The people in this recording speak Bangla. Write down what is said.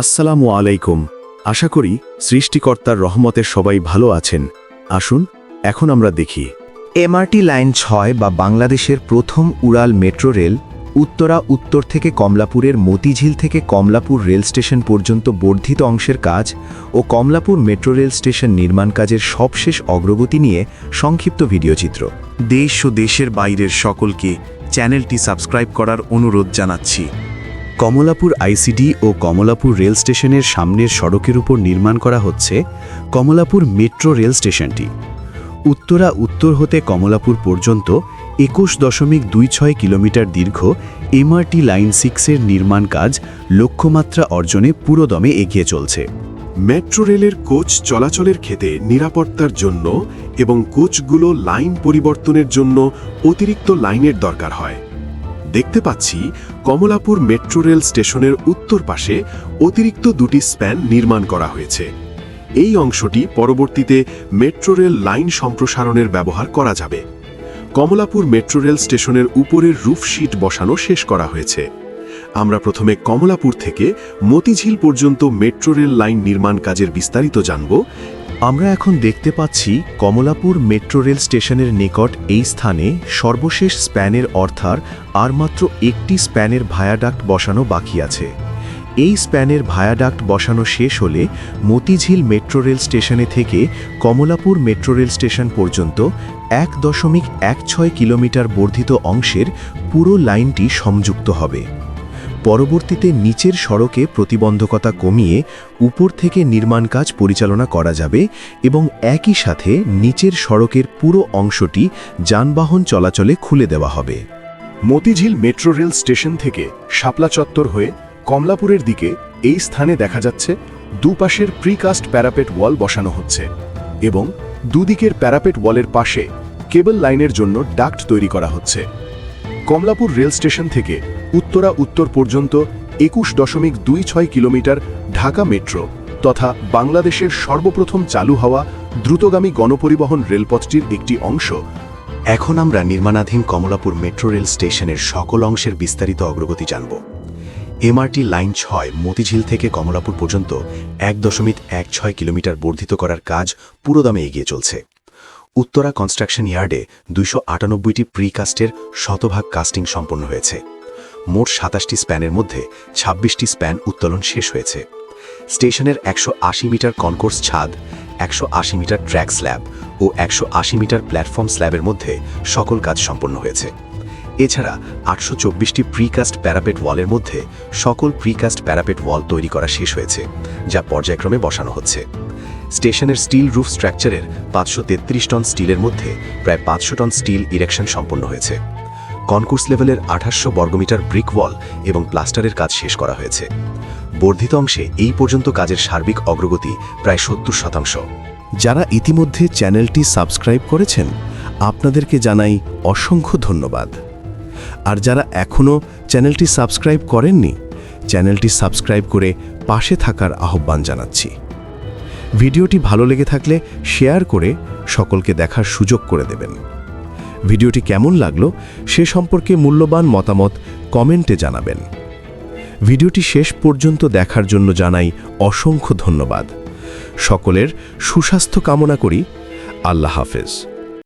আসসালামু আলাইকুম। আশা করি সৃষ্টিকর্তার রহমতের সবাই ভালো আছেন। আসুন, এখন আমরা দেখি। এমআরটি লাইন ছয় বা বাংলাদেশের প্রথম উড়াল মেট্রো রেল উত্তরা উত্তর থেকে কমলাপুরের মতিঝিল থেকে কমলাপুর রেল স্টেশন পর্যন্ত বর্ধিত অংশের কাজ ও কমলাপুর মেট্রো রেল স্টেশন নির্মাণ কাজের সবশেষ অগ্রগতি নিয়ে সংক্ষিপ্ত ভিডিওচিত্র দেশ ও দেশের বাইরের সকলকে চ্যানেলটি সাবস্ক্রাইব করার অনুরোধ জানাচ্ছি। কমলাপুর আইসিডি ও কমলাপুর রেল স্টেশনের সামনের সড়কের উপর নির্মাণ করা হচ্ছে কমলাপুর মেট্রো রেল স্টেশনটি। উত্তরা উত্তর হতে কমলাপুর পর্যন্ত একুশ দশমিক দুই ছয় কিলোমিটার দীর্ঘ এমআরটি লাইন সিক্সের নির্মাণ কাজ লক্ষ্যমাত্রা অর্জনে পুরোদমে এগিয়ে চলছে। মেট্রো রেলের কোচ চলাচলের ক্ষেত্রে নিরাপত্তার জন্য এবং কোচগুলো লাইন পরিবর্তনের জন্য অতিরিক্ত লাইনের দরকার হয়। দেখতে পাচ্ছি কমলাপুর মেট্রো রেল স্টেশনের উত্তর পাশে অতিরিক্ত দুটি স্প্যান নির্মাণ করা হয়েছে। এই অংশটি পরবর্তীতে মেট্রো রেল লাইন সম্প্রসারণের ব্যবহার করা যাবে। কমলাপুর মেট্রো রেল স্টেশনের উপরের রুফশিট বসানো শেষ করা হয়েছে। আমরা প্রথমে কমলাপুর থেকে মতিঝিল পর্যন্ত মেট্রো রেল লাইন নির্মাণ কাজের বিস্তারিত জানব আমরা এখন দেখতে পাচ্ছি কমলাপুর মেট্রো রেল স্টেশনের নিকট এই স্থানে সর্বশেষ স্প্যানের অর্থার আর মাত্র একটি স্প্যানের ভায়াডাক্ট বসানো বাকি আছে। এই স্প্যানের ভায়াডাক্ট বসানো শেষ হলে মতিঝিল মেট্রো রেল স্টেশনে থেকে কমলাপুর মেট্রো রেল স্টেশন পর্যন্ত এক দশমিক এক ছয় কিলোমিটার বর্ধিত অংশের পুরো লাইনটি সংযুক্ত হবে। পরবর্তীতে নিচের সড়কে প্রতিবন্ধকতা কমিয়ে উপর থেকে নির্মাণ কাজ পরিচালনা করা যাবে এবং একই সাথে নিচের সড়কের পুরো অংশটি যানবাহন চলাচলে খুলে দেওয়া হবে। মতিঝিল মেট্রো রেল স্টেশন থেকে শাপলা চত্বর হয়ে কমলাপুরের দিকে এই স্থানে দেখা যাচ্ছে দুপাশের প্রিকাস্ট প্যারাপেট ওয়াল বসানো হচ্ছে এবং দুদিকের প্যারাপেট ওয়ালের পাশে কেবল লাইনের জন্য ডাক্ট তৈরি করা হচ্ছে। কমলাপুর রেল স্টেশন থেকে উত্তরা উত্তর পর্যন্ত একুশ দশমিক দুই ছয় কিলোমিটার ঢাকা মেট্রো তথা বাংলাদেশের সর্বপ্রথম চালু হওয়া দ্রুতগামী গণপরিবহন রেলপথটির একটি অংশ। এখন আমরা নির্মাণাধীন কমলাপুর মেট্রো রেল স্টেশনের সকল অংশের বিস্তারিত অগ্রগতি জানব। এমআরটি লাইন ছয় মতিঝিল থেকে কমলাপুর পর্যন্ত এক দশমিক এক ছয় কিলোমিটার বর্ধিত করার কাজ পুরোদমে এগিয়ে চলছে। উত্তরা কনস্ট্রাকশন ইয়ার্ডে দুইশো আটানব্বইটি প্রিকাস্টের শতভাগ কাস্টিং সম্পন্ন হয়েছে। মোট সাতাশটি স্প্যানের মধ্যে ২৬টি স্প্যান উত্তোলন শেষ হয়েছে। স্টেশনের একশো আশি মিটার কনকোর্স ছাদ, একশো আশি মিটার ট্র্যাক স্ল্যাব ও একশো আশি মিটার প্ল্যাটফর্ম স্ল্যাবের মধ্যে সকল কাজ সম্পন্ন হয়েছে। এছাড়া আটশো চব্বিশটি প্রিকাস্ট প্যারাপেট ওয়ালের মধ্যে সকল প্রিকাস্ট প্যারাপেট ওয়াল তৈরি করা শেষ হয়েছে, যা পর্যায়ক্রমে বসানো হচ্ছে। স্টেশনের স্টিল রুফ স্ট্রাকচারের পাঁচশো তেত্রিশ টন স্টিলের মধ্যে প্রায় পাঁচশো টন স্টিল ইরেকশন সম্পন্ন হয়েছে। কনকোর্স লেভেলের আঠাশশো বর্গমিটার ব্রিক ওয়াল এবং প্লাস্টারের কাজ শেষ করা হয়েছে। বর্ধিত অংশে এই পর্যন্ত কাজের সার্বিক অগ্রগতি প্রায় সত্তর শতাংশ। যারা ইতিমধ্যে চ্যানেলটি সাবস্ক্রাইব করেছেন, আপনাদেরকে জানাই অসংখ্য ধন্যবাদ। আর যারা এখনও চ্যানেলটি সাবস্ক্রাইব করেননি, চ্যানেলটি সাবস্ক্রাইব করে পাশে থাকার আহ্বান জানাচ্ছি। ভিডিওটি ভালো লেগে থাকলে শেয়ার করে সকলকে দেখার সুযোগ করে দেবেন। ভিডিওটি কেমন লাগল সে সম্পর্কে মূল্যবান মতামত কমেন্টে জানাবেন। ভিডিওটি শেষ পর্যন্ত দেখার জন্য জানাই অসংখ্য ধন্যবাদ। সকলের সুস্বাস্থ্য কামনা করি। আল্লাহ হাফেজ।